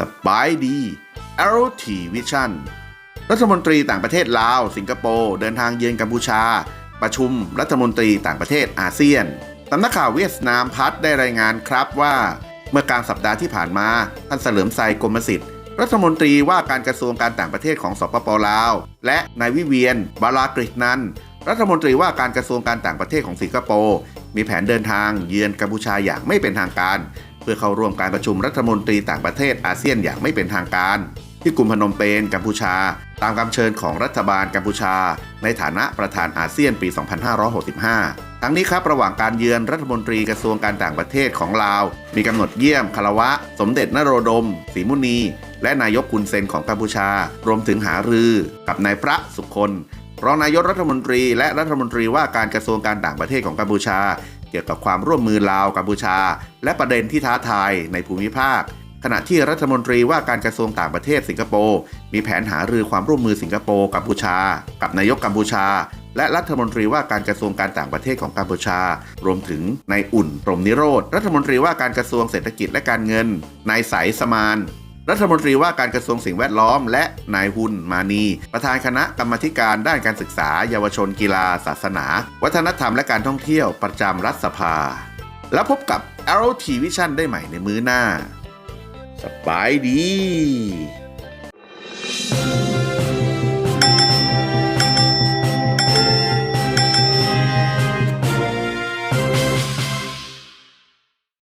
สบายดี a r o t Vision รัฐมนตรีต่างประเทศลาว สิงคโปร์ เดินทางเยือนกัมพูชา ประชุมรัฐมนตรีต่างประเทศอาเซียนสำนักข่าวเวียดนามพัฒน์ได้รายงานครับว่า เมื่อกลางสัปดาห์ที่ผ่านมา ท่านเสลิมไซกรมสิทธิ์ รัฐมนตรีว่าการกระทรวงการต่างประเทศของสปปลาว และนายวิเวียน บารากฤษนันรัฐมนตรีว่าการกระทรวงการต่างประเทศของสิงคโปร์มีแผนเดินทางเยือนกัมพูชาอย่างไม่เป็นทางการ เพื่อเข้าร่วมการประชุมรัฐมนตรีต่างประเทศอาเซียนอย่างไม่เป็นทางการ ที่กรุงพนมเปญกัมพูชา ตามคำเชิญของรัฐบาลกัมพูชา ในฐานะประธานอาเซียนปี 2565 ทั้งนี้ครับระหว่างการเยือนรัฐมนตรีกระทรวงการต่างประเทศของลาว มีกำหนดเยี่ยมคารวะ สมเด็จนโรดมศรีมุนี และนายกคุนเซนของกัมพูชา รวมถึงหารือกับนายพระสุคนรองนายกรัฐมนตรี และรัฐมนตรีว่าการกระทรวงการต่างประเทศของกัมพูชา เกี่ยวกับความร่วมมือลาวกัมพูชา และประเด็นที่ท้าทายในภูมิภาค ขณะที่รัฐมนตรีว่าการกระทรวงต่างประเทศสิงคโปร์มีแผนหารือความร่วมมือสิงคโปร์กัมพูชา กับนายกกัมพูชา และรัฐมนตรีว่าการกระทรวงการต่างประเทศของกัมพูชา รวมถึงนายอุ่นพรมนิโรธรัฐมนตรีว่าการกระทรวงเศรษฐกิจและการเงินนายใสสมาน รัฐมนตรีว่าการกระทรวงสิ่งแวดล้อม และนายหุนมานี ประธานคณะกรรมธิการด้านการศึกษา เยาวชนกีฬา ศาสนา วัฒนธรรมและการท่องเที่ยวประจำรัฐสภา แล้วพบกับ Arrow T Vision ได้ใหม่ในมื้อหน้า สบายดี